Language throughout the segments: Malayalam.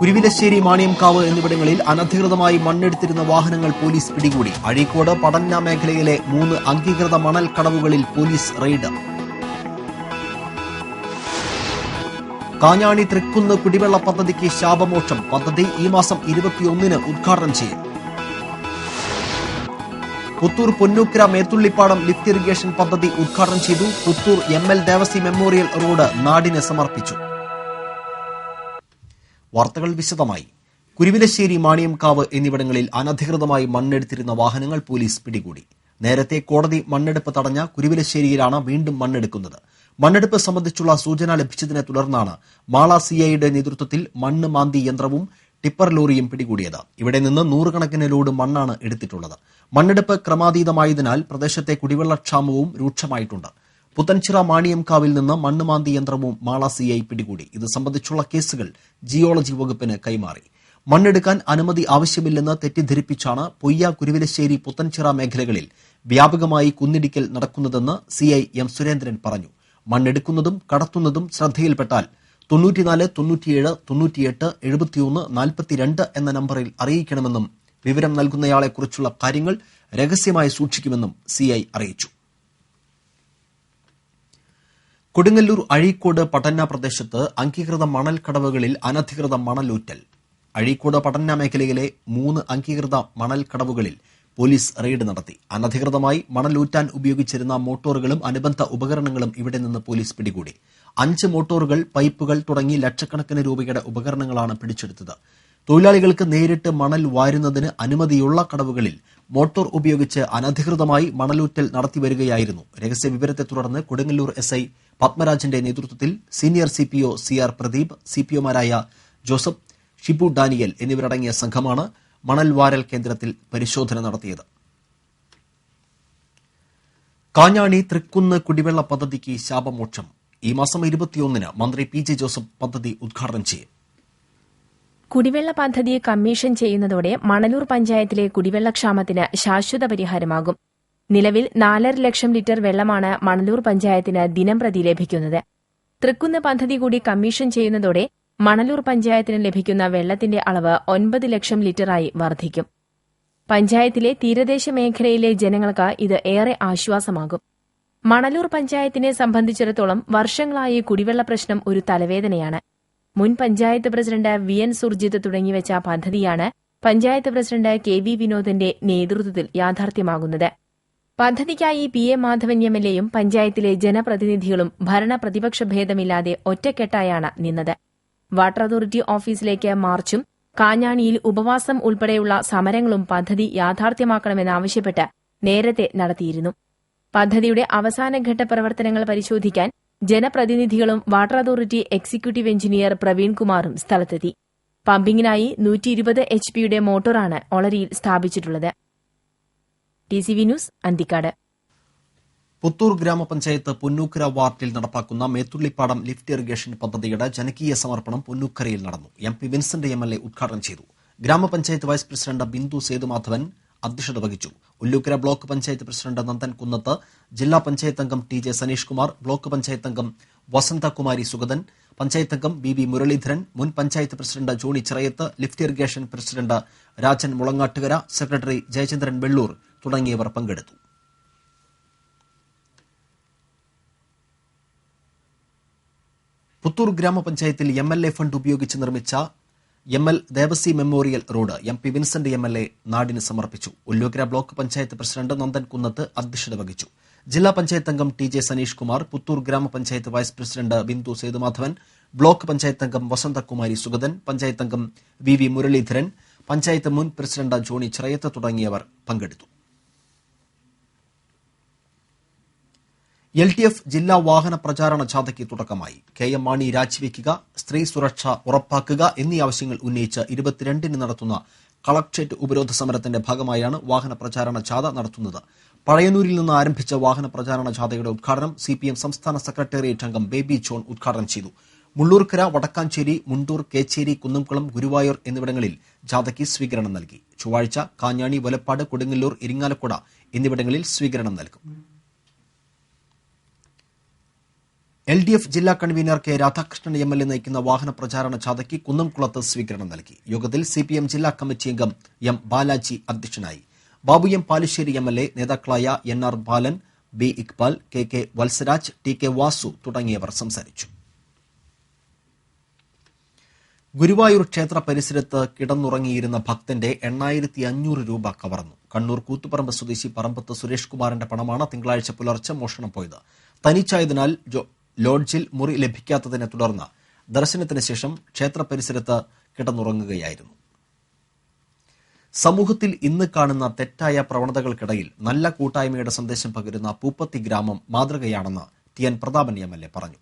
കുരുവിലശ്ശേരി മാണിയംകാവ് എന്നിവിടങ്ങളിൽ അനധികൃതമായി മണ്ണെടുത്തിരുന്ന വാഹനങ്ങൾ പോലീസ് പിടികൂടി. അഴീക്കോട് പടന്ന മേഖലയിലെ മൂന്ന് അംഗീകൃത മണൽ കടവുകളിൽ പോലീസ് റെയ്ഡ്. കാഞ്ഞാണി തൃക്കുന്ന് കുടിവെള്ള പദ്ധതിക്ക് ശാപമോക്ഷം. പദ്ധതി ഈ മാസം ഇരുപത്തിയൊന്നിന് ഉദ്ഘാടനം ചെയ്യും. പുത്തൂർ പൊന്നൂക്കര മേത്തുള്ളിപ്പാടം ലിഫ്റ്റ് ഇറിഗേഷൻ പദ്ധതി ഉദ്ഘാടനം ചെയ്തു. Puthur M L Devasi memorial road നാടിന് സമർപ്പിച്ചു. വാർത്തകൾ വിശദമായി. കുരുവിലശ്ശേരി മാണിയംകാവ് എന്നിവിടങ്ങളിൽ അനധികൃതമായി മണ്ണെടുത്തിരുന്ന വാഹനങ്ങൾ പോലീസ് പിടികൂടി. നേരത്തെ കോടതി മണ്ണെടുപ്പ് തടഞ്ഞ കുരുവിലശ്ശേരിയിലാണ് വീണ്ടും മണ്ണെടുക്കുന്നത്. മണ്ണെടുപ്പ് സംബന്ധിച്ചുള്ള സൂചന ലഭിച്ചതിനെ തുടർന്നാണ് മാള സിഐയുടെ നേതൃത്വത്തിൽ മണ്ണ് മാന്തി യന്ത്രവും ടിപ്പർ ലോറിയും പിടികൂടിയത്. ഇവിടെ നിന്ന് നൂറുകണക്കിന് ലോഡ് മണ്ണാണ് എടുത്തിട്ടുള്ളത്. മണ്ണെടുപ്പ് ക്രമാതീതമായതിനാൽ പ്രദേശത്തെ കുടിവെള്ളക്ഷാമവും രൂക്ഷമായിട്ടുണ്ട്. പുത്തൻചിറ മാണിയംകാവിൽ നിന്ന് മണ്ണുമാന്തി യന്ത്രവും മാള സിഐ പിടികൂടി. ഇത് സംബന്ധിച്ചുള്ള കേസുകൾ ജിയോളജി വകുപ്പിന് കൈമാറി. മണ്ണെടുക്കാൻ അനുമതി ആവശ്യമില്ലെന്ന് തെറ്റിദ്ധരിപ്പിച്ചാണ് പൊയ്യ കുരുവിലശ്ശേരി പുത്തൻചിറ മേഖലകളിൽ വ്യാപകമായി കുന്നിടിക്കൽ നടക്കുന്നതെന്ന് സിഐ എം സുരേന്ദ്രൻ പറഞ്ഞു. മണ്ണെടുക്കുന്നതും കടത്തുന്നതും ശ്രദ്ധയിൽപ്പെട്ടാൽ തൊണ്ണൂറ്റിനാല് തൊണ്ണൂറ്റിയേഴ് തൊണ്ണൂറ്റിയെട്ട് എഴുപത്തിയൊന്ന് നാൽപ്പത്തിരണ്ട് എന്ന നമ്പറിൽ അറിയിക്കണമെന്നും വിവരം നൽകുന്നയാളെക്കുറിച്ചുള്ള കാര്യങ്ങൾ രഹസ്യമായി സൂക്ഷിക്കുമെന്നും സിഐ അറിയിച്ചു. കൊടുങ്ങല്ലൂർ അഴീക്കോട് പടന്ന പ്രദേശത്ത് അംഗീകൃത മണൽ കടവുകളിൽ അനധികൃത മണലൂറ്റൽ. അഴീക്കോട് പടന്ന മേഖലയിലെ മൂന്ന് അംഗീകൃത മണൽ കടവുകളിൽ പോലീസ് റെയ്ഡ് നടത്തി. അനധികൃതമായി മണലൂറ്റാൻ ഉപയോഗിച്ചിരുന്ന മോട്ടോറുകളും അനുബന്ധ ഉപകരണങ്ങളും ഇവിടെ നിന്ന് പോലീസ് പിടികൂടി. അഞ്ച് മോട്ടോറുകൾ പൈപ്പുകൾ തുടങ്ങി ലക്ഷക്കണക്കിന് രൂപയുടെ ഉപകരണങ്ങളാണ് പിടിച്ചെടുത്തത്. തൊഴിലാളികൾക്ക് നേരിട്ട് മണൽ വാരുന്നതിന് അനുമതിയുള്ള കടവുകളിൽ മോട്ടോർ ഉപയോഗിച്ച് അനധികൃതമായി മണലൂറ്റൽ നടത്തിവരികയായിരുന്നു. രഹസ്യ വിവരത്തെ തുടർന്ന് കൊടുങ്ങല്ലൂർ എസ് ഐ പത്മരാജന്റെ നേതൃത്വത്തിൽ senior C P O C R Pradeep C P ഒമാരായ Joseph Shibu Daniel എന്നിവരടങ്ങിയ സംഘമാണ് മണൽവാരൽ കേന്ദ്രത്തിൽ പരിശോധന നടത്തിയത്. കാഞ്ഞാണി തൃക്കുന്ന് കുടിവെള്ള പദ്ധതിക്ക് ശാപമോക്ഷം. ഈ മാസം ഇരുപത്തിയൊന്നിന് മന്ത്രി പി ജെ ജോസഫ് പദ്ധതി ഉദ്ഘാടനം ചെയ്യും. കുടിവെള്ള പദ്ധതി കമ്മീഷൻ ചെയ്യുന്നതോടെ മണലൂർ പഞ്ചായത്തിലെ കുടിവെള്ളക്ഷാമത്തിന് ശാശ്വത പരിഹാരമാകും. നിലവിൽ നാലര ലക്ഷം ലിറ്റർ വെള്ളമാണ് മണലൂർ പഞ്ചായത്തിന് ദിനംപ്രതി ലഭിക്കുന്നത്. തൃക്കുന്ന് പദ്ധതി കൂടി കമ്മീഷൻ ചെയ്യുന്നതോടെ മണലൂർ പഞ്ചായത്തിന് ലഭിക്കുന്ന വെള്ളത്തിന്റെ അളവ് ഒൻപത് ലക്ഷം ലിറ്ററായി വർദ്ധിക്കും. പഞ്ചായത്തിലെ തീരദേശ മേഖലയിലെ ജനങ്ങൾക്ക് ഇത് ഏറെ ആശ്വാസമാകും. മണലൂർ പഞ്ചായത്തിനെ സംബന്ധിച്ചിടത്തോളം വർഷങ്ങളായി കുടിവെള്ള പ്രശ്നം ഒരു തലവേദനയാണ്. മുൻ panchayat president V N Surjith തുടങ്ങിവെച്ച പദ്ധതിയാണ് പഞ്ചായത്ത് പ്രസിഡന്റ് കെ വി വിനോദിന്റെ നേതൃത്വത്തിൽ യാഥാർത്ഥ്യമാകുന്നത്. പദ്ധതിക്കായി P A Madhavan M L എയും പഞ്ചായത്തിലെ ജനപ്രതിനിധികളും ഭരണ പ്രതിപക്ഷ ഭേദമില്ലാതെ ഒറ്റക്കെട്ടായാണ് നിന്നത്. വാട്ടർ അതോറിറ്റി ഓഫീസിലേക്ക് മാർച്ചും കാഞ്ഞാണിയിൽ ഉപവാസം ഉൾപ്പെടെയുള്ള സമരങ്ങളും പദ്ധതി യാഥാർത്ഥ്യമാക്കണമെന്നാവശ്യപ്പെട്ട് നേരത്തെ നടത്തിയിരുന്നു. പദ്ധതിയുടെ അവസാനഘട്ട പ്രവർത്തനങ്ങൾ പരിശോധിക്കാൻ ജനപ്രതിനിധികളും വാട്ടർ അതോറിറ്റി എക്സിക്യൂട്ടീവ് എഞ്ചിനീയർ പ്രവീൺകുമാറും സ്ഥലത്തെത്തി. പമ്പിങ്ങിനായി നൂറ്റി ഇരുപത് എച്ച് പിയുടെ മോട്ടോറാണ് ഒളരിയിൽ സ്ഥാപിച്ചിട്ടുള്ളത്. T C V news Anthikkad. Puthur ഗ്രാമപഞ്ചായത്ത് പൊന്നൂക്കര വാർഡിൽ നടപ്പാക്കുന്ന മേത്തുള്ളിപ്പാടം ലിഫ്റ്റ് ഇറിഗേഷൻ പദ്ധതിയുടെ ജനകീയ സമർപ്പണം പൊന്നൂക്കരയിൽ നടന്നു. M P Vincent M L A ഉദ്ഘാടനം ചെയ്തു. ഗ്രാമപഞ്ചായത്ത് വൈസ് പ്രസിഡന്റ് ബിന്ദു സേതുമാധവൻ അധ്യക്ഷത വഹിച്ചു. ഉല്ലൂക്കര ബ്ലോക്ക് പഞ്ചായത്ത് പ്രസിഡന്റ് നന്ദൻ കുന്നത്ത് ജില്ലാ പഞ്ചായത്ത് അംഗം T J Saneesh Kumar block panchayat അംഗം വസന്തകുമാരി സുഗതൻ പഞ്ചായത്ത് അംഗം ബി വി മുരളീധരൻ മുൻ panchayat president Johnny Chirayath lift irrigation president Rajan Mulangattukara secretary Jayachandran Vellur തുടങ്ങിയവർ പങ്കെടുത്തു. പുത്തൂർ ഗ്രാമപഞ്ചായത്തിൽ എം എൽ എ ഫണ്ട് ഉപയോഗിച്ച് നിർമ്മിച്ച M L Devasi memorial road M P Vincent M L A നാടിന് സമർപ്പിച്ചു. ഉല്ലൂക്കര ബ്ലോക്ക് പഞ്ചായത്ത് പ്രസിഡന്റ് നന്ദൻ കുന്നത്ത് അധ്യക്ഷത വഹിച്ചു. ജില്ലാ പഞ്ചായത്ത് അംഗം ടി ജെ സനീഷ് കുമാർ പുത്തൂർ ഗ്രാമപഞ്ചായത്ത് vice president Bindu Sethumadhavan block panchayat അംഗം വസന്തകുമാരി സുഗതൻ പഞ്ചായത്ത് അംഗം വി വി മുരളീധരൻ പഞ്ചായത്ത് മുൻ പ്രസിഡന്റ് ജോണി ചിറയത്ത് തുടങ്ങിയവർ പങ്കെടുത്തു. എൽ ഡി എഫ് ജില്ലാ വാഹന പ്രചാരണ ജാഥയ്ക്ക് തുടക്കമായി. കെ എം മാണി രാജിവെക്കുക സ്ത്രീ സുരക്ഷ ഉറപ്പാക്കുക എന്നീ ആവശ്യങ്ങൾ ഉന്നയിച്ച് ഇരുപത്തിരണ്ടിന് നടത്തുന്ന കളക്ട്രേറ്റ് ഉപരോധ സമരത്തിന്റെ ഭാഗമായാണ് വാഹന പ്രചാരണ ജാഥ നടത്തുന്നത്. പഴയന്നൂരിൽ നിന്ന് ആരംഭിച്ച വാഹന പ്രചാരണ ജാഥയുടെ ഉദ്ഘാടനം സി പി എം സംസ്ഥാന സെക്രട്ടേറിയറ്റ് അംഗം ബേബി ജോൺ ഉദ്ഘാടനം ചെയ്തു. മുള്ളൂർക്കര വടക്കാഞ്ചേരി മുണ്ടൂർ കേച്ചേരി കുന്നംകുളം ഗുരുവായൂർ എന്നിവിടങ്ങളിൽ ജാഥയ്ക്ക് സ്വീകരണം നൽകി. ചൊവ്വാഴ്ച കാഞ്ഞാണി വലപ്പാട് കൊടുങ്ങല്ലൂർ ഇരിങ്ങാലക്കുട എന്നിവിടങ്ങളിൽ സ്വീകരണം നൽകും. എൽ ഡി എഫ് ജില്ലാ convener K Radhakrishnan M L A നയിക്കുന്ന വാഹന പ്രചാരണ ജാഥയ്ക്ക് കുന്നംകുളത്ത് സ്വീകരണം നൽകി. യോഗത്തിൽ സി പി എം ജില്ലാ കമ്മിറ്റി അംഗം എം ബാലാജി അധ്യക്ഷനായി. Babu M Palussery M L A നേതാക്കളായ N R Balan B Iqbal K K Valsaraj T K Vasu തുടങ്ങിയവർ സംസാരിച്ചു. ഗുരുവായൂർ ക്ഷേത്ര പരിസരത്ത് കിടന്നുറങ്ങിയിരുന്ന ഭക്തന്റെ എണ്ണായിരത്തി അഞ്ഞൂറ് രൂപ കവർന്നു. കണ്ണൂർ കൂത്തുപറമ്പ് സ്വദേശി പറമ്പത്ത് സുരേഷ് കുമാറിന്റെ പണമാണ് തിങ്കളാഴ്ച പുലർച്ചെ മോഷണം പോയത്. തനിച്ചായതിനാൽ ലോഡ്ജിൽ മുറി ലഭിക്കാത്തതിനെ തുടർന്ന് ദർശനത്തിന് ശേഷം ക്ഷേത്ര പരിസരത്ത് കിടന്നുറങ്ങുകയായിരുന്നു. സമൂഹത്തിൽ ഇന്ന് കാണുന്ന തെറ്റായ പ്രവണതകൾക്കിടയിൽ നല്ല കൂട്ടായ്മയുടെ സന്ദേശം പകരുന്ന പൂപ്പത്തി ഗ്രാമം മാതൃകയാണെന്ന് T N Prathapan M L A പറഞ്ഞു.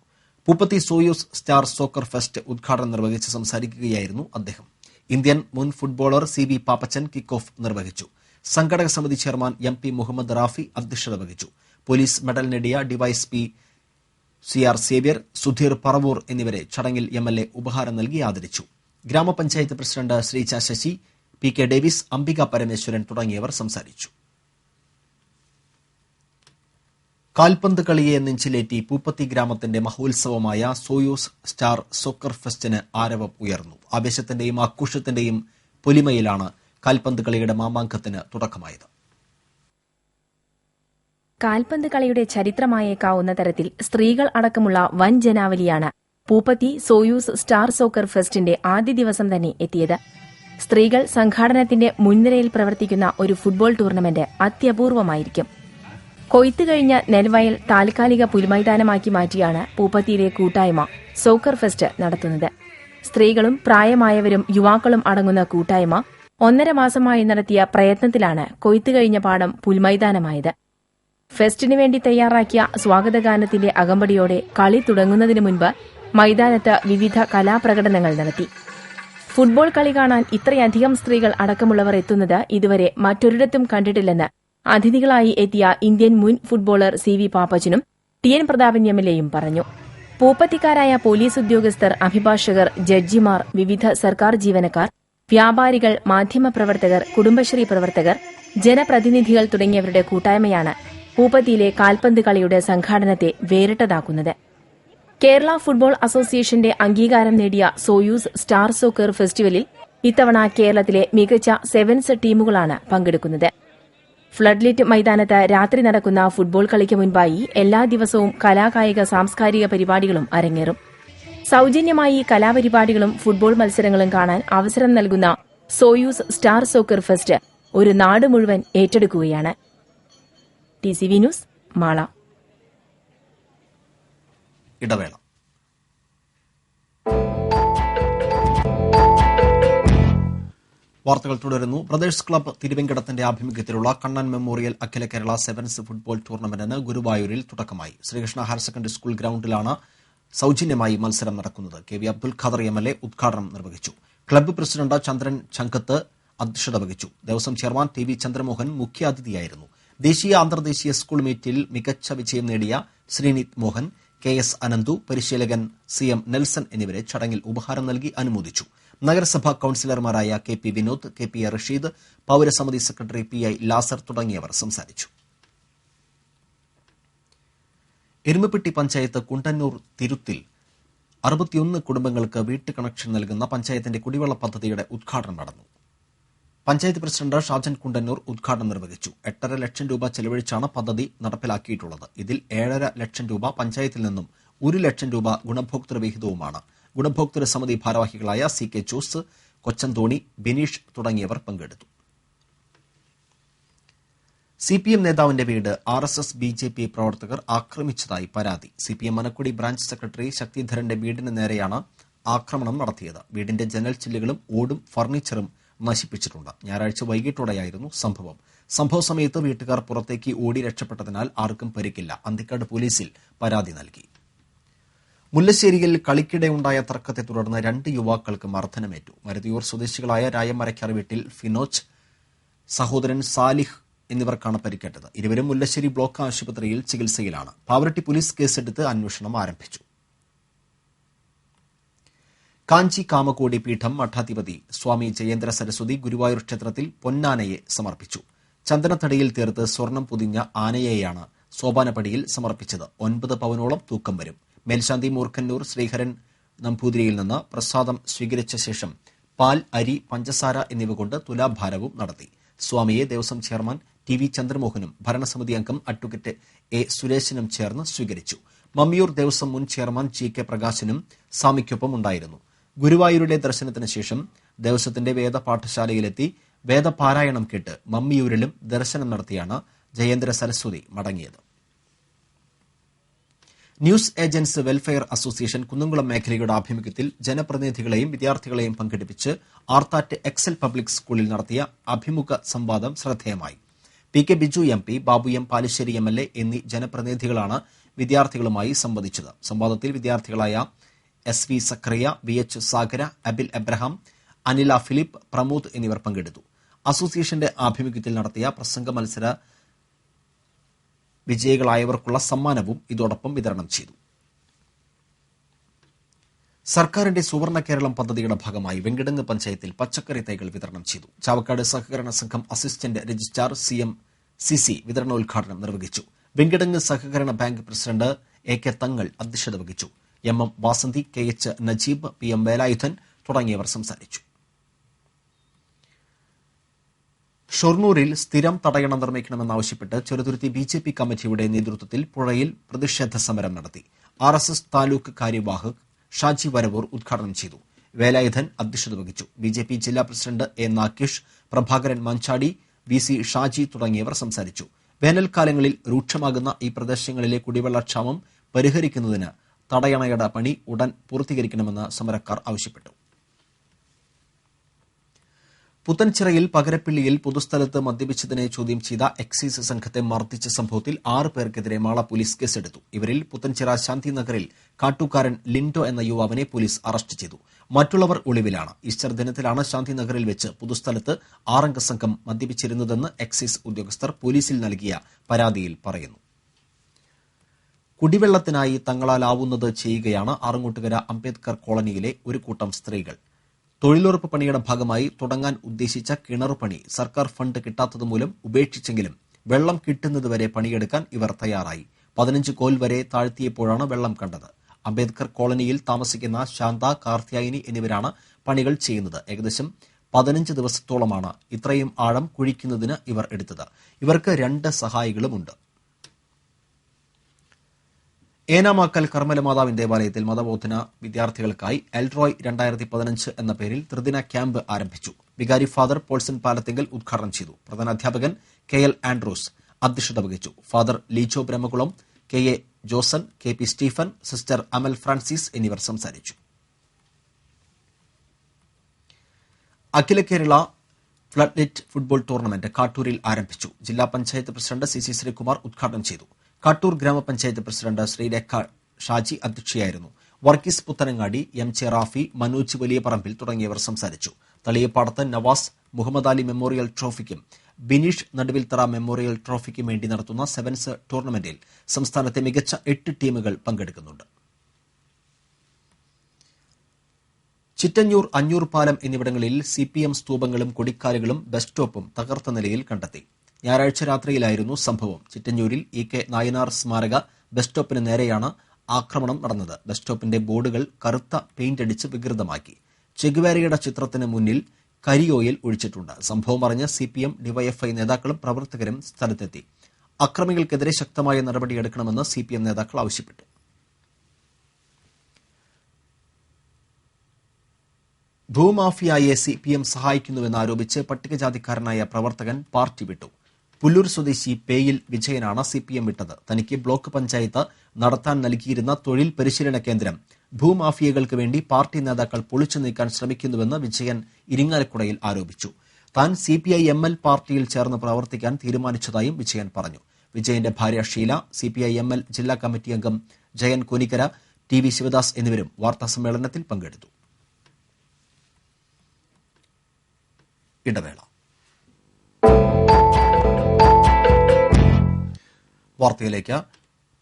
Pooppathi Soyuz star soccer fest ഉദ്ഘാടനം നിർവഹിച്ച് സംസാരിക്കുകയായിരുന്നു അദ്ദേഹം. ഇന്ത്യൻ മുൻ footballer C V Pappachan kick off നിർവഹിച്ചു. സംഘടക സമിതി chairman M P Muhammad Rafi അധ്യക്ഷത വഹിച്ചു. പോലീസ് മെഡൽ നേടിയ DYSP C R Xavier Sudheer Paravur എന്നിവരെ ചടങ്ങിൽ എം എൽ എ ഉപഹാരം നൽകി ആദരിച്ചു. ഗ്രാമപഞ്ചായത്ത് president ശ്രീച Sasi P K Davis Ambika Parameswaran തുടങ്ങിയവർ സംസാരിച്ചു. കാൽപന്ത് കളിയെ നെഞ്ചിലേറ്റി പൂപ്പത്തി ഗ്രാമത്തിന്റെ മഹോത്സവമായ സോയോസ് സ്റ്റാർ സോക്കർ ഫെസ്റ്റിന് ആരവം ഉയർന്നു. ആവേശത്തിന്റെയും ആഘോഷത്തിന്റെയും പൊലിമയിലാണ് കാൽപന്ത് കളിയുടെ മാമാങ്കത്തിന് തുടക്കമായത്. കാൽപന്ത് കളിയുടെ ചരിത്രമായേക്കാവുന്ന തരത്തിൽ സ്ത്രീകൾ അടക്കമുള്ള വൻ ജനാവലിയാണ് പൂപ്പത്തി സോയൂസ് സ്റ്റാർ സോക്കർ ഫെസ്റ്റിന്റെ ആദ്യ ദിവസം തന്നെ എത്തിയത്. സ്ത്രീകൾ സംഘാടനത്തിന്റെ മുൻനിരയിൽ പ്രവർത്തിക്കുന്ന ഒരു ഫുട്ബോൾ ടൂർണമെന്റ് അത്യപൂർവമായിരിക്കും. കൊയ്ത്തു കഴിഞ്ഞ നെൽവയൽ താൽക്കാലിക പുൽമൈതാനമാക്കി മാറ്റിയാണ് പൂപ്പത്തിയിലെ കൂട്ടായ്മ സോക്കർ ഫെസ്റ്റ് നടത്തുന്നത്. സ്ത്രീകളും പ്രായമായവരും യുവാക്കളും അടങ്ങുന്ന കൂട്ടായ്മ ഒന്നര മാസമായി നടത്തിയ പ്രയത്നത്തിലാണ് കൊയ്ത്തു കഴിഞ്ഞ പാടം പുൽമൈതാനമായത്. ഫെസ്റ്റിനു വേണ്ടി തയ്യാറാക്കിയ സ്വാഗതഗാനത്തിന്റെ അകമ്പടിയോടെ കളി തുടങ്ങുന്നതിനു മുൻപ് മൈതാനത്ത് വിവിധ കലാപ്രകടനങ്ങൾ നടത്തി. ഫുട്ബോൾ കളി കാണാൻ ഇത്രയധികം സ്ത്രീകൾ അടക്കമുള്ളവർ എത്തുന്നത് ഇതുവരെ മറ്റൊരിടത്തും കണ്ടിട്ടില്ലെന്ന് അതിഥികളായി എത്തിയ ഇന്ത്യൻ മുൻ footballer C V പാപ്പച്ചനും T N Prathapan M L എയും പറഞ്ഞു. പൂപ്പത്തിക്കാരായ പോലീസ് ഉദ്യോഗസ്ഥർ അഭിഭാഷകർ ജഡ്ജിമാർ വിവിധ സർക്കാർ ജീവനക്കാർ വ്യാപാരികൾ മാധ്യമപ്രവർത്തകർ കുടുംബശ്രീ പ്രവർത്തകർ ജനപ്രതിനിധികൾ തുടങ്ങിയവരുടെ കൂട്ടായ്മയാണ് പൂപ്പത്തിയിലെ കാൽപന്ത് കളിയുടെ സംഘാടനത്തെ വേറിട്ടതാക്കുന്നത്. കേരള ഫുട്ബോൾ അസോസിയേഷന്റെ അംഗീകാരം നേടിയ സോയൂസ് സ്റ്റാർ സോക്കർ ഫെസ്റ്റിവലിൽ ഇത്തവണ കേരളത്തിലെ മികച്ച സെവൻസ് ടീമുകളാണ് പങ്കെടുക്കുന്നത്. ഫ്ലഡ്ലിറ്റ് മൈതാനത്ത് രാത്രി നടക്കുന്ന ഫുട്ബോൾ കളിക്ക് മുൻപായി എല്ലാ ദിവസവും കലാകായിക സാംസ്കാരിക പരിപാടികളും അരങ്ങേറും. സൌജന്യമായി കലാപരിപാടികളും ഫുട്ബോൾ മത്സരങ്ങളും കാണാൻ അവസരം നൽകുന്ന സോയൂസ് സ്റ്റാർ സോക്കർ ഫെസ്റ്റ് ഒരു നാട് മുഴുവൻ ഏറ്റെടുക്കുകയാണ്. T C V news Mala. ഇടവേള. വാർത്തകൾ തുടരുന്നു. ബ്രദേഴ്സ് ക്ലബ്ബ് തിരുവെങ്കിടത്തിന്റെ ആഭിമുഖ്യത്തിലുള്ള കണ്ണൻ മെമ്മോറിയൽ അഖില കേരള സെവൻസ് ഫുട്ബോൾ ടൂർണമെന്റിന് ഗുരുവായൂരിൽ തുടക്കമായി. ശ്രീകൃഷ്ണ ഹയർ സെക്കൻഡറി സ്കൂൾ ഗ്രൌണ്ടിലാണ് സൌജന്യമായി മത്സരം നടക്കുന്നത്. K V Abdul Khader M L A ഉദ്ഘാടനം നിർവഹിച്ചു. ക്ലബ്ബ് പ്രസിഡന്റ് ചന്ദ്രൻ ചങ്കത്ത് അധ്യക്ഷത വഹിച്ചു. Devaswom chairman T V Chandramohan മുഖ്യാതിഥിയായിരുന്നു. ദേശീയ അന്തർദേശീയ സ്കൂൾ മീറ്റിൽ മികച്ച വിജയം നേടിയ ശ്രീനിത് മോഹൻ കെ എസ് അനന്തു പരിശീലകൻ സി എം നെൽസൺ എന്നിവരെ ചടങ്ങിൽ ഉപഹാരം നൽകി അനുമോദിച്ചു. നഗരസഭാ കൌൺസിലർമാരായ K P Vinod K P A Rasheed പൌരസമിതി secretary P I Lazar തുടങ്ങിയവർ സംസാരിച്ചു. എരുമപ്പെട്ടി പഞ്ചായത്ത് കുണ്ടന്നൂർ തിരുത്തിൽ അറുപത്തിയൊന്ന് കുടുംബങ്ങൾക്ക് വീട്ടു കണക്ഷൻ നൽകുന്ന പഞ്ചായത്തിന്റെ കുടിവെള്ള പദ്ധതിയുടെ ഉദ്ഘാടനം നടന്നു. പഞ്ചായത്ത് പ്രസിഡന്റ് ഷാജൻ കുണ്ടന്നൂർ ഉദ്ഘാടനം നിർവഹിച്ചു. എട്ടര ലക്ഷം രൂപ ചെലവഴിച്ചാണ് പദ്ധതി നടപ്പിലാക്കിയിട്ടുള്ളത്. ഇതിൽ ഏഴര ലക്ഷം രൂപ പഞ്ചായത്തിൽ നിന്നും ഒരു ലക്ഷം രൂപ ഗുണഭോക്തൃ വിഹിതവുമാണ്. ഗുണഭോക്തൃ സമിതി ഭാരവാഹികളായ സി കെ ജോസ് കൊച്ചന്തോണി ബിനീഷ് തുടങ്ങിയവർ പങ്കെടുത്തു. സി പി എം നേതാവിന്റെ വീട് R S S B J P പ്രവർത്തകർ ആക്രമിച്ചതായി പരാതി. C P M Manakkudi branch secretary ശക്തിധരന്റെ വീടിന് നേരെയാണ് ആക്രമണം നടത്തിയത്. വീടിന്റെ ജനൽ ചില്ലുകളും ഓടും ഫർണിച്ചറും നശിപ്പിച്ചിട്ടുണ്ട്. ഞായറാഴ്ച വൈകിട്ടോടെയായിരുന്നു സംഭവം. സംഭവ സമയത്ത് വീട്ടുകാർ പുറത്തേക്ക് ഓടി രക്ഷപ്പെട്ടതിനാൽ ആർക്കും പരിക്കില്ല. അന്തിക്കാട് പോലീസിൽ പരാതി നൽകി. മുല്ലശ്ശേരിയിൽ കളിക്കിടെയുണ്ടായ തർക്കത്തെ തുടർന്ന് രണ്ട് യുവാക്കൾക്ക് മർദ്ദനമേറ്റു. മരുതിയൂർ സ്വദേശികളായ രായമരക്കാർ വീട്ടിൽ ഫിനോജ് സഹോദരൻ സാലിഹ് എന്നിവർക്കാണ് പരിക്കേറ്റത്. ഇരുവരും മുല്ലശ്ശേരി ബ്ലോക്ക് ആശുപത്രിയിൽ ചികിത്സയിലാണ്. പാവറട്ടി പോലീസ് കേസെടുത്ത് അന്വേഷണം ആരംഭിച്ചു. കാഞ്ചി കാമകോടി പീഠം മഠാധിപതി സ്വാമി ജയേന്ദ്ര സരസ്വതി ഗുരുവായൂർ ക്ഷേത്രത്തിൽ പൊന്നാനയെ സമർപ്പിച്ചു. ചന്ദനത്തടിയിൽ തീർത്ത് സ്വർണം പൊതിഞ്ഞ ആനയെയാണ് സോപാനപ്പടിയിൽ സമർപ്പിച്ചത്. ഒൻപത് പവനോളം തൂക്കം വരും. മേൽശാന്തി മൂർഖന്നൂർ ശ്രീഹരൻ നമ്പൂതിരിയിൽ നിന്ന് പ്രസാദം സ്വീകരിച്ച ശേഷം പാൽ അരി പഞ്ചസാര എന്നിവ കൊണ്ട് തുലാഭാരവും നടത്തി. സ്വാമിയെ ദേവസ്വം ചെയർമാൻ ടി വി ചന്ദ്രമോഹനും ഭരണസമിതി അംഗം അഡ്വക്കേറ്റ് എ സുരേശനും ചേർന്ന് സ്വീകരിച്ചു. മമ്മിയൂർ ദേവസ്വം മുൻ ചെയർമാൻ ജി കെ പ്രകാശനും സ്വാമിക്കൊപ്പം ഉണ്ടായിരുന്നു. ഗുരുവായൂരിലെ ദർശനത്തിന് ശേഷം ദേവസ്വത്തിന്റെ വേദപാഠശാലയിലെത്തി വേദപാരായണം കേട്ട് മമ്മിയൂരിലും ദർശനം നടത്തിയാണ് ജയേന്ദ്ര സരസ്വതി മടങ്ങിയത്. News agents welfare association Kunnamkulam മേഖലയുടെ ആഭിമുഖ്യത്തിൽ ജനപ്രതിനിധികളെയും വിദ്യാർത്ഥികളെയും പങ്കെടുപ്പിച്ച് ആർത്താറ്റ് എക്സൽ പബ്ലിക് സ്കൂളിൽ നടത്തിയ അഭിമുഖ സംവാദം ശ്രദ്ധേയമായി. P K Biju M P Babu M Palissery M L A എന്നീ ജനപ്രതിനിധികളാണ് വിദ്യാർത്ഥികളുമായി സംവദിച്ചത്. സംവാദത്തിൽ വിദ്യാർത്ഥികളായ S V Sakriya V H Sagara Abil Abraham Anila Philip Pramod എന്നിവർ പങ്കെടുത്തു. അസോസിയേഷന്റെ ആഭിമുഖ്യത്തിൽ നടത്തിയ പ്രസംഗ മത്സര വിജയികളായവർക്കുള്ള സമ്മാനവും ഇതോടൊപ്പം വിതരണം ചെയ്തു. സർക്കാരിന്റെ സുവർണ കേരളം പദ്ധതിയുടെ ഭാഗമായി വെങ്കിടങ്ങ് പഞ്ചായത്തിൽ പച്ചക്കറി തൈകൾ വിതരണം ചെയ്തു. ചാവക്കാട് സഹകരണ സംഘം assistant registrar C M C C വിതരണോദ്ഘാടനം നിർവഹിച്ചു. വെങ്കിടങ്ങ് സഹകരണ bank president A K Thangal അധ്യക്ഷത വഹിച്ചു. M M Vasanthi K H Najeeb P M Velayudhan തുടങ്ങിയവർ സംസാരിച്ചു. ഷൊർണൂരിൽ സ്ഥിരം തടയണ നിർമ്മിക്കണമെന്നാവശ്യപ്പെട്ട് ചെറുതുരുത്തി ബി ജെ പി കമ്മിറ്റിയുടെ നേതൃത്വത്തിൽ പുഴയിൽ പ്രതിഷേധ സമരം നടത്തി. ആർ എസ് എസ് താലൂക്ക് കാര്യവാഹക് ഷാജി വരവൂർ ഉദ്ഘാടനം ചെയ്തു. വേലായുധൻ അധ്യക്ഷത വഹിച്ചു. ബി ജെ പി ജില്ലാ president A Nagesh Prabhakaran Manjadi V C Shaji തുടങ്ങിയവർ സംസാരിച്ചു. വേനൽക്കാലങ്ങളിൽ രൂക്ഷമാകുന്ന ഈ പ്രദേശങ്ങളിലെ കുടിവെള്ളക്ഷാമം പരിഹരിക്കുന്നതിന് തടയണയുടെ പണി ഉടൻ പൂർത്തീകരിക്കണമെന്ന് സമരക്കാർ ആവശ്യപ്പെട്ടു. പുത്തൻചിറയിൽ പകരപ്പിള്ളിയിൽ പൊതുസ്ഥലത്ത് മദ്യപിച്ചതിനെ ചോദ്യം ചെയ്ത എക്സൈസ് സംഘത്തെ മർദ്ദിച്ച സംഭവത്തിൽ ആറ് പേർക്കെതിരെ മാള പോലീസ് കേസെടുത്തു. ഇവരിൽ പുത്തൻചിറ ശാന്തിനഗറിൽ കാട്ടൂക്കാരൻ ലിൻഡോ എന്ന യുവാവിനെ പോലീസ് അറസ്റ്റ് ചെയ്തു. മറ്റുള്ളവർ ഒളിവിലാണ്. ഈസ്റ്റർ ദിനത്തിലാണ് ശാന്തിനഗറിൽ വെച്ച് പൊതുസ്ഥലത്ത് ആറംഗ സംഘം മദ്യപിച്ചിരുന്നതെന്ന് എക്സൈസ് ഉദ്യോഗസ്ഥർ പോലീസിൽ നൽകിയ പരാതിയിൽ പറയുന്നു. കുടിവെള്ളത്തിനായി തങ്ങളാലാവുന്നത് ചെയ്യുകയാണ് ആറങ്ങോട്ടുകര അംബേദ്കർ കോളനിയിലെ ഒരു കൂട്ടം സ്ത്രീകൾ. തൊഴിലുറപ്പ് പണിയുടെ ഭാഗമായി തുടങ്ങാൻ ഉദ്ദേശിച്ച കിണർ പണി സർക്കാർ ഫണ്ട് കിട്ടാത്തതുമൂലം ഉപേക്ഷിച്ചെങ്കിലും വെള്ളം കിട്ടുന്നതുവരെ പണിയെടുക്കാൻ ഇവർ തയ്യാറായി. പതിനഞ്ച് കോൽ വരെ താഴ്ത്തിയപ്പോഴാണ് വെള്ളം കണ്ടത്. അംബേദ്കർ കോളനിയിൽ താമസിക്കുന്ന ശാന്ത കാർത്യായനി എന്നിവരാണ് പണികൾ ചെയ്യുന്നത്. ഏകദേശം പതിനഞ്ച് ദിവസത്തോളമാണ് ഇത്രയും ആഴം കുഴിക്കുന്നതിന് ഇവർ എടുത്തത്. ഇവർക്ക് രണ്ട് സഹായികളുമുണ്ട്. ഏനാമാക്കൽ കർമ്മലമാതാവിൻ ദേവാലയത്തിൽ മതബോധന വിദ്യാർത്ഥികൾക്കായി എൽട്രോയ് രണ്ടായിരത്തി പതിനഞ്ച് എന്ന പേരിൽ ത്രിദിന ക്യാമ്പ് ആരംഭിച്ചു. വികാരി ഫാദർ പോൾസൺ പാലത്തിങ്കൽ ഉദ്ഘാടനം ചെയ്തു. പ്രധാനാധ്യാപകൻ കെ എൽ ആൻഡ്രൂസ് അധ്യക്ഷത വഹിച്ചു. Father Lijo Brahmakulam K A Joson K P Stephen Sister Amal Francis എന്നിവർ സംസാരിച്ചു. അഖില കേരള ഫ്ലഡ്ലിറ്റ് ഫുട്ബോൾ ടൂർണമെന്റ് കാട്ടൂരിൽ ആരംഭിച്ചു. ജില്ലാ panchayat president C C Sreekumar ഉദ്ഘാടനം ചെയ്തു. കാട്ടൂർ ഗ്രാമപഞ്ചായത്ത് പ്രസിഡന്റ് ശ്രീരേഖ ഷാജി അധ്യക്ഷയായിരുന്നു. വർഗീസ് പുത്തനങ്ങാടി എം ചെ റാഫി മനോജ് വലിയപറമ്പിൽ തുടങ്ങിയവർ സംസാരിച്ചു. തളിയപ്പാടത്ത് നവാസ് മുഹമ്മദ് അലി മെമ്മോറിയൽ ട്രോഫിക്കും ബിനീഷ് നടുവിൽത്തറ മെമ്മോറിയൽ ട്രോഫിക്കും വേണ്ടി നടത്തുന്ന സെവൻസ് ടൂർണമെന്റിൽ സംസ്ഥാനത്തെ മികച്ച എട്ട് ടീമുകൾ പങ്കെടുക്കുന്നുണ്ട്. ചിറ്റഞ്ഞൂർ അഞ്ഞൂർ പാലം എന്നിവിടങ്ങളിൽ സിപിഎം സ്തൂപങ്ങളും കൊടിക്കാലുകളും ബസ് സ്റ്റോപ്പും തകർത്ത നിലയിൽ കണ്ടെത്തി. ഞായറാഴ്ച രാത്രിയിലായിരുന്നു സംഭവം. ചിറ്റഞ്ഞൂരിൽ ഇ കെ നായനാർ സ്മാരക ബസ് സ്റ്റോപ്പിന് നേരെയാണ് ആക്രമണം നടന്നത്. ബസ് സ്റ്റോപ്പിന്റെ ബോർഡുകൾ കറുത്ത പെയിന്റ് അടിച്ച് വികൃതമാക്കി. ചെഗുവേരയുടെ ചിത്രത്തിന് മുന്നിൽ കരിയോയിൽ ഒഴിച്ചിട്ടുണ്ട്. സംഭവം അറിഞ്ഞ് സി പി എം ഡിവൈഎഫ്ഐ നേതാക്കളും പ്രവർത്തകരും സ്ഥലത്തെത്തി. അക്രമികൾക്കെതിരെ ശക്തമായ നടപടിയെടുക്കണമെന്ന് സി പി എം നേതാക്കൾ ആവശ്യപ്പെട്ടു. ഭൂമാഫിയയെ സി പി എം സഹായിക്കുന്നുവെന്ന് ആരോപിച്ച് പട്ടികജാതിക്കാരനായ പ്രവർത്തകൻ പാർട്ടി വിട്ടു. പുല്ലൂർ സ്വദേശി പേയിൽ വിജയനാണ് സി പി എം വിട്ടത്. തനിക്ക് ബ്ലോക്ക് പഞ്ചായത്ത് നടത്താൻ നൽകിയിരുന്ന തൊഴിൽ പരിശീലന കേന്ദ്രം. ഭൂമാഫിയകൾക്ക് വേണ്ടി പാർട്ടി നേതാക്കൾ പൊളിച്ചു നീക്കാൻ ശ്രമിക്കുന്നുവെന്ന് വിജയൻ ഇരിങ്ങാലക്കുടയിൽ ആരോപിച്ചു. താൻ C P I M L പാർട്ടിയിൽ ചേർന്ന് പ്രവർത്തിക്കാൻ തീരുമാനിച്ചതായും വിജയൻ പറഞ്ഞു. വിജയന്റെ ഭാര്യ Sheela C P I M L ജില്ലാ കമ്മിറ്റി അംഗം ജയൻ കോനിക്കര ടി വി ശിവദാസ് എന്നിവരും വാർത്താ സമ്മേളനത്തിൽ പങ്കെടുത്തു. ഇടവേള. വാർത്തയിലേക്ക്.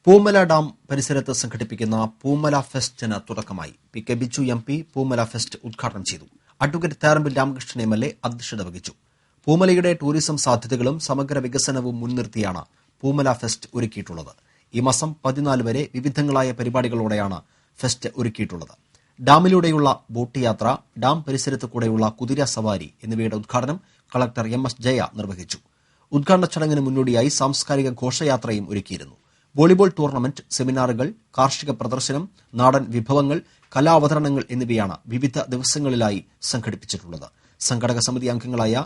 പൂമല ഡാം പരിസരത്ത് സംഘടിപ്പിക്കുന്ന പൂമല ഫെസ്റ്റിന് തുടക്കമായി P K Bichu M P Poomala fest ഉദ്ഘാടനം ചെയ്തു. Advocate Tharambil Ramakrishnan M L A അധ്യക്ഷത വഹിച്ചു. പൂമലയുടെ ടൂറിസം സാധ്യതകളും സമഗ്ര വികസനവും മുൻനിർത്തിയാണ് പൂമല ഫെസ്റ്റ് ഒരുക്കിയിട്ടുള്ളത്. ഈ മാസം പതിനാല് വരെ വിവിധങ്ങളായ പരിപാടികളോടെയാണ് ഫെസ്റ്റ് ഒരുക്കിയിട്ടുള്ളത്. ഡാമിലൂടെയുള്ള ബോട്ട് യാത്ര ഡാം പരിസരത്തു കൂടെയുള്ള കുതിര സവാരി എന്നിവയുടെ ഉദ്ഘാടനം കളക്ടർ എം എസ് ജയ നിർവഹിച്ചു. ഉദ്ഘാടന ചടങ്ങിന് മുന്നോടിയായി സാംസ്കാരിക ഘോഷയാത്രയും ഒരുക്കിയിരുന്നു. വോളിബോൾ ടൂർണമെന്റ് സെമിനാറുകൾ കാർഷിക പ്രദർശനം നാടൻ വിഭവങ്ങൾ കലാവതരണങ്ങൾ എന്നിവയാണ് വിവിധ ദിവസങ്ങളിലായി സംഘടിപ്പിച്ചിട്ടുള്ളത്. സംഘടക സമിതി അംഗങ്ങളായ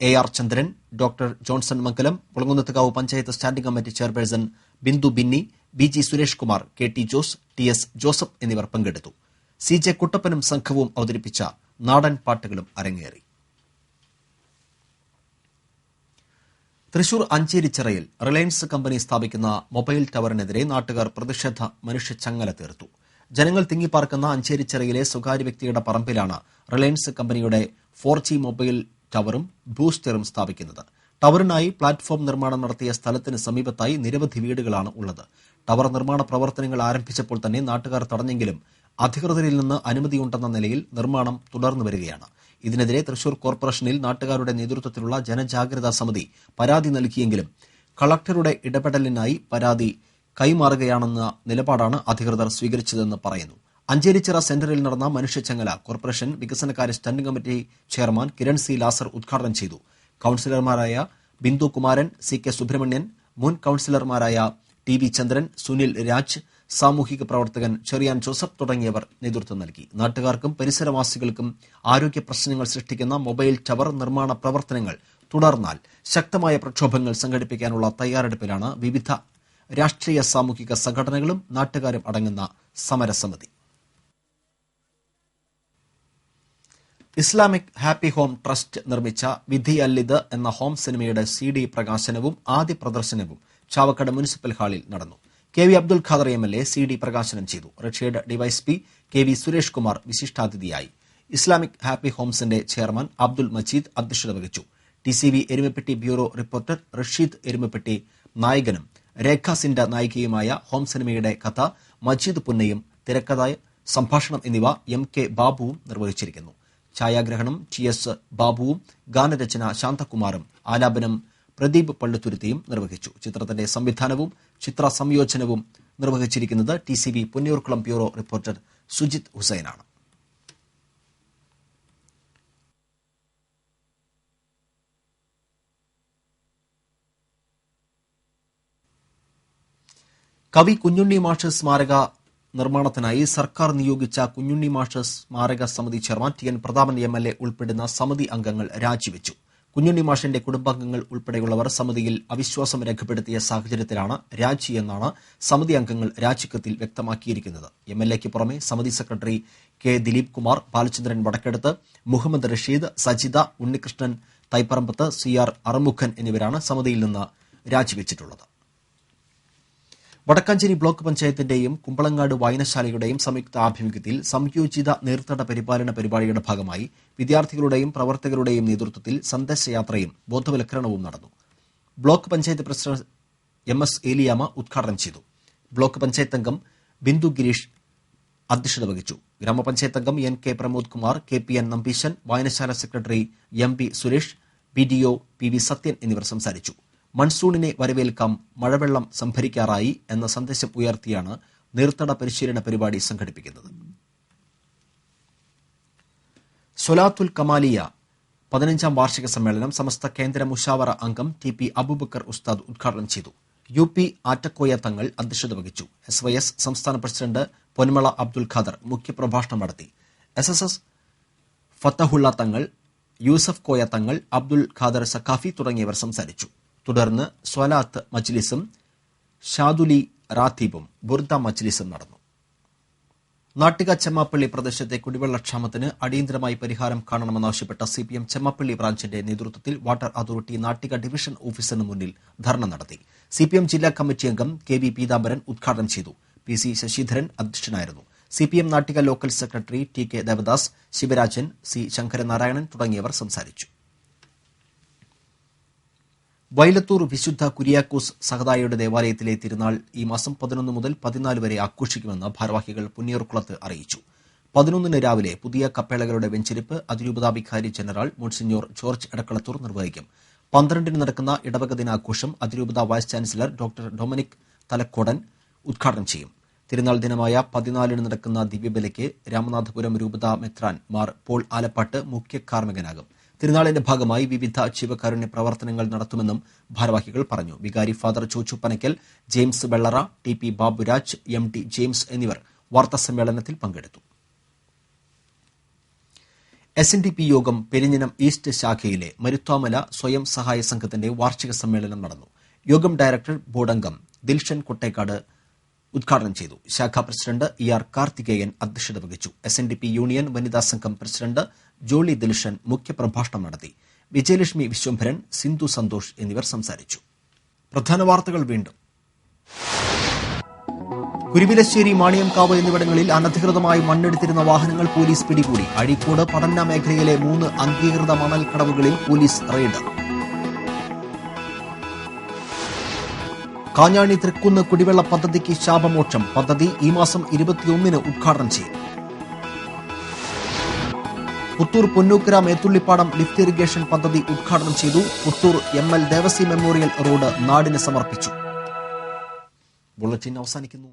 A R Chandran doctor Johnson Mangalam Kulangunnathukavu panchayat standing committee chairperson Bindu Binny B G Suresh Kumar K T Jose T S Joseph എന്നിവർ പങ്കെടുത്തു. സി ജെ കുട്ടപ്പനും സംഘവും അവതരിപ്പിച്ച നാടൻ പാട്ടുകളും അരങ്ങേറി. തൃശൂർ അഞ്ചേരിച്ചിറയിൽ റിലയൻസ് കമ്പനി സ്ഥാപിക്കുന്ന മൊബൈൽ ടവറിനെതിരെ നാട്ടുകാർ പ്രതിഷേധ മനുഷ്യച്ചങ്ങല തീർത്തു. ജനങ്ങൾ തിങ്ങിപ്പാർക്കുന്ന അഞ്ചേരിച്ചിറയിലെ സ്വകാര്യ വ്യക്തിയുടെ പറമ്പിലാണ് റിലയൻസ് കമ്പനിയുടെ ഫോർ ജി മൊബൈൽ ടവറും ബൂസ്റ്ററും സ്ഥാപിക്കുന്നത്. ടവറിനായി പ്ലാറ്റ്ഫോം നിർമ്മാണം നടത്തിയ സ്ഥലത്തിന് സമീപത്തായി നിരവധി വീടുകളാണ് ഉള്ളത്. ടവർ നിർമ്മാണ പ്രവർത്തനങ്ങൾ ആരംഭിച്ചപ്പോൾ തന്നെ നാട്ടുകാർ തടഞ്ഞെങ്കിലും അധികൃതരിൽ നിന്ന് അനുമതിയുണ്ടെന്ന നിലയിൽ നിർമ്മാണം തുടർന്നു വരികയാണ് ഇതിനെതിരെ തൃശൂർ കോർപ്പറേഷനിൽ നാട്ടുകാരുടെ നേതൃത്വത്തിലുള്ള ജനജാഗ്രതാ സമിതി പരാതി നൽകിയെങ്കിലും കളക്ടറുടെ ഇടപെടലിനായി പരാതി കൈമാറുകയാണെന്ന നിലപാടാണ് അധികൃതർ സ്വീകരിച്ചതെന്ന് പറയുന്നു. അഞ്ചേരിച്ചിറ സെന്ററിൽ നടന്ന മനുഷ്യച്ചങ്ങല കോർപ്പറേഷൻ വികസനകാര്യ standing committee chairman Kiran C. Lazar ഉദ്ഘാടനം ചെയ്തു. കൌൺസിലർമാരായ ബിന്ദു കുമാരൻ സി. കെ. സുബ്രഹ്മണ്യൻ മുൻ കൌൺസിലർമാരായ ടി. വി. ചന്ദ്രൻ സുനിൽ രാജ് സാമൂഹിക പ്രവർത്തകൻ ചെറിയാൻ ജോസഫ് തുടങ്ങിയവർ നേതൃത്വം നൽകി. നാട്ടുകാർക്കും പരിസരവാസികൾക്കും ആരോഗ്യ പ്രശ്നങ്ങൾ സൃഷ്ടിക്കുന്ന മൊബൈൽ ടവർ നിർമ്മാണ പ്രവർത്തനങ്ങൾ തുടർന്നാൽ ശക്തമായ പ്രക്ഷോഭങ്ങൾ സംഘടിപ്പിക്കാനുള്ള തയ്യാറെടുപ്പിലാണ് വിവിധ രാഷ്ട്രീയ സാമൂഹിക സംഘടനകളും നാട്ടുകാരും അടങ്ങുന്ന സമരസമിതി. ഇസ്ലാമിക് ഹാപ്പി ഹോം ട്രസ്റ്റ് നിർമ്മിച്ച വിധി അല്ലിദ് എന്ന ഹോം സിനിമയുടെ സി ഡി പ്രകാശനവും ആദ്യ പ്രദർശനവും ചാവക്കാട് മുനിസിപ്പൽ ഹാളിൽ നടന്നു. K V Abdul Khader M L A C D പ്രകാശനം ചെയ്തു. റഷ്യയുടെ DYSP K V Suresh Kumar വിശിഷ്ടാതിഥിയായി. Islamic happy ഹോംസിന്റെ ചെയർമാൻ അബ്ദുൽ മജീദ് അധ്യക്ഷത വഹിച്ചു. T C V Erumapetty bureau reporter Rasheed Erumapetty നായകനും രേഖ സിൻഡ നായികയുമായ ഹോം സിനിമയുടെ കഥ മജീദ് പുന്നയും തിരക്കഥായ സംഭാഷണം എന്നിവ എം കെ ബാബുവും നിർവഹിച്ചിരിക്കുന്നു. ഛായാഗ്രഹണം ടി എസ് ബാബുവും ഗാനരചന ശാന്തകുമാറും ആലാപനം പ്രദീപ് പള്ളുത്തുരുത്തിയും നിർവഹിച്ചു. ചിത്രത്തിന്റെ സംവിധാനവും ചിത്ര സംയോജനവും നിർവഹിച്ചിരിക്കുന്നത് T C B Punnayurkulam bureau reporter Sujith ഹുസൈനാണ്. കവി കുഞ്ഞുണ്ണി മാഷ് സ്മാരക നിർമ്മാണത്തിനായി സർക്കാർ നിയോഗിച്ച കുഞ്ഞുണ്ണി മാഷ് സ്മാരക സമിതി chairman T N Prathapan M L A ഉൾപ്പെടുന്ന സമിതി അംഗങ്ങൾ രാജിവെച്ചു. കുഞ്ഞുണ്ണി മാഷിന്റെ കുടുംബാംഗങ്ങൾ ഉൾപ്പെടെയുള്ളവർ സമിതിയിൽ അവിശ്വാസം രേഖപ്പെടുത്തിയ സാഹചര്യത്തിലാണ് രാജിയെന്നാണ് സമിതി അംഗങ്ങൾ രാജിക്കത്തിൽ വ്യക്തമാക്കിയിരിക്കുന്നത്. എം എൽ എക്ക് പുറമെ സമിതി secretary K Dileep Kumar Balachandran Vadakkedath Muhammad Rasheed Sajitha Unnikrishnan Thaiparambath C R Arumughan എന്നിവരാണ് സമിതിയിൽ നിന്ന് രാജിവെച്ചിട്ടുള്ളത്. വടക്കാഞ്ചേരി ബ്ലോക്ക് പഞ്ചായത്തിന്റെയും കുമ്പളങ്ങാട് വായനശാലയുടെയും സംയുക്ത ആഭിമുഖ്യത്തിൽ സംയോജിത നീർത്തട പരിപാലന പരിപാടിയുടെ ഭാഗമായി വിദ്യാർത്ഥികളുടെയും പ്രവർത്തകരുടെയും നേതൃത്വത്തിൽ സന്ദേശയാത്രയും ബോധവൽക്കരണവും നടന്നു. Block panchayat president M S Eliyamma ഉദ്ഘാടനം ചെയ്തു. ബ്ലോക്ക് പഞ്ചായത്ത് അംഗം ബിന്ദു ഗിരീഷ് അധ്യക്ഷത വഹിച്ചു. ഗ്രാമപഞ്ചായത്ത് അംഗം N K Pramod Kumar K P N Nambeesan വായനശാല secretary M P Suresh B D O P V Sathyan എന്നിവർ സംസാരിച്ചു. മൺസൂണിനെ വരവേൽക്കാം മഴവെള്ളം സംഭരിക്കാറായി എന്ന സന്ദേശം ഉയർത്തിയാണ് നീർത്തട പരിശീലന പരിപാടി സംഘടിപ്പിക്കുന്നത്. സൊലാത്തുൽ കമാലിയ പതിനഞ്ചാം വാർഷിക സമ്മേളനം സമസ്ത കേന്ദ്ര മുഷാവറ അംഗം ടി പി അബൂബക്കർ ഉസ്താദ് ഉദ്ഘാടനം ചെയ്തു. യു പി ആറ്റക്കോയ തങ്ങൾ അധ്യക്ഷത വഹിച്ചു. എസ് വൈ എസ് സംസ്ഥാന പ്രസിഡന്റ് പൊന്മള അബ്ദുൽ ഖാദർ മുഖ്യപ്രഭാഷണം നടത്തി. എസ് എസ് എസ് ഫത്തഹുള്ള തങ്ങൾ യൂസഫ് കോയ തങ്ങൾ അബ്ദുൽ ഖാദർ സഖാഫി തുടങ്ങിയവർ സംസാരിച്ചു. തുടർന്ന് സ്വലാത്ത് മജ്ലിസും ഷാദുലി റാത്തീബും ബുർദ മജ്ലിസും നടന്നു. നാട്ടിക ചെമ്മാപ്പള്ളി പ്രദേശത്തെ കുടിവെള്ളക്ഷാമത്തിന് അടിയന്തരമായി പരിഹാരം കാണണമെന്നാവശ്യപ്പെട്ട സി പി എം ചെമ്മാപ്പള്ളി ബ്രാഞ്ചിന്റെ നേതൃത്വത്തിൽ വാട്ടർ അതോറിറ്റി നാട്ടിക ഡിവിഷൻ ഓഫീസിന് മുന്നിൽ ധർണ നടത്തി. സി പി എം ജില്ലാ കമ്മിറ്റി അംഗം കെ വി പീതാംബരൻ ഉദ്ഘാടനം ചെയ്തു. പി സി ശശിധരൻ അധ്യക്ഷനായിരുന്നു. C P M Nattika local secretary T K Devadas Sivarajan C Sankaranarayanan തുടങ്ങിയവർ സംസാരിച്ചു. വൈലത്തൂർ വിശുദ്ധ കുര്യാക്കോസ് സഹദായയുടെ ദേവാലയത്തിലെ തിരുനാൾ ഈ മാസം പതിനൊന്ന് മുതൽ പതിനാല് വരെ ആഘോഷിക്കുമെന്ന് ഭാരവാഹികൾ പുന്നിയൂർക്കുളത്ത് അറിയിച്ചു. പതിനൊന്നിന് രാവിലെ പുതിയ കപ്പേളകളുടെ വെഞ്ചിരിപ്പ് അതിരൂപതാ വികാരി ജനറൽ മോൺസിഞ്ഞോർ ജോർജ് എടക്കളത്തൂർ നിർവഹിക്കും. പന്ത്രണ്ടിന് നടക്കുന്ന ഇടവക ദിനാഘോഷം അതിരൂപത vice chancellor doctor Dominic Thalakkodan ഉദ്ഘാടനം ചെയ്യും. തിരുനാൾ ദിനമായ പതിനാലിന് നടക്കുന്ന ദിവ്യബലിക്ക് രാമനാഥപുരം രൂപത മെത്രാൻ മാർ പോൾ ആലപ്പാട്ട് മുഖ്യ കാർമ്മികനാകും. തിരുനാളിന്റെ ഭാഗമായി വിവിധ ജീവകാരുണ്യ പ്രവർത്തനങ്ങൾ നടത്തുമെന്നും ഭാരവാഹികൾ പറഞ്ഞു. വികാരി father Chochu Panakkal James Vellara T P Baburaj M T James എന്നിവർ വാർത്താസമ്മേളനത്തിൽ പങ്കെടുത്തു. എസ് എൻ ഡി പി യോഗം പെരിഞ്ഞനം ഈസ്റ്റ് ശാഖയിലെ മരുത്വാമല സ്വയം സഹായ സംഘത്തിന്റെ വാർഷിക സമ്മേളനം നടന്നു. യോഗം ഡയറക്ടർ ബോർഡംഗം ദിൽഷൻ കൊട്ടേക്കാട് ഉദ്ഘാടനം ചെയ്തു. ശാഖാ പ്രസിഡന്റ് ഇ ആർ കാർത്തികേയൻ അധ്യക്ഷത വഹിച്ചു. S N D P union വനിതാ സംഘം പ്രസിഡന്റ് ജോളി ദിൽഷൻ മുഖ്യപ്രഭാഷണം നടത്തി. വിജയലക്ഷ്മി വിശ്വംഭരൻ സിന്ധു സന്തോഷ് എന്നിവർ സംസാരിച്ചു. പ്രധാന വാർത്തകൾ വീണ്ടും. കുരുവിലശ്ശേരി മാണിയംകാവ് എന്നിവിടങ്ങളിൽ അനധികൃതമായി മണ്ണെടുത്തിരുന്ന വാഹനങ്ങൾ പോലീസ് പിടികൂടി. അഴീക്കോട് പടന്ന മേഖലയിലെ മൂന്ന് അംഗീകൃത മണൽ കടവുകളിൽ പോലീസ് റെയ്ഡ്. കാഞ്ഞാണി തൃക്കുന്ന് കുടിവെള്ള പദ്ധതിക്ക് ശാപമോക്ഷം പദ്ധതി ഈ മാസം ഇരുപത്തിയൊന്നിന് ഉദ്ഘാടനം ചെയ്യും. പുത്തൂർ പൊന്നൂക്കര മേത്തുള്ളിപ്പാടം ലിഫ്റ്റ് ഇറിഗേഷൻ പദ്ധതി ഉദ്ഘാടനം ചെയ്തു Puthur M L Devasi memorial road നാടിന് സമർപ്പിച്ചു. ബുള്ളറ്റിൻ അവസാനിക്കുന്നു.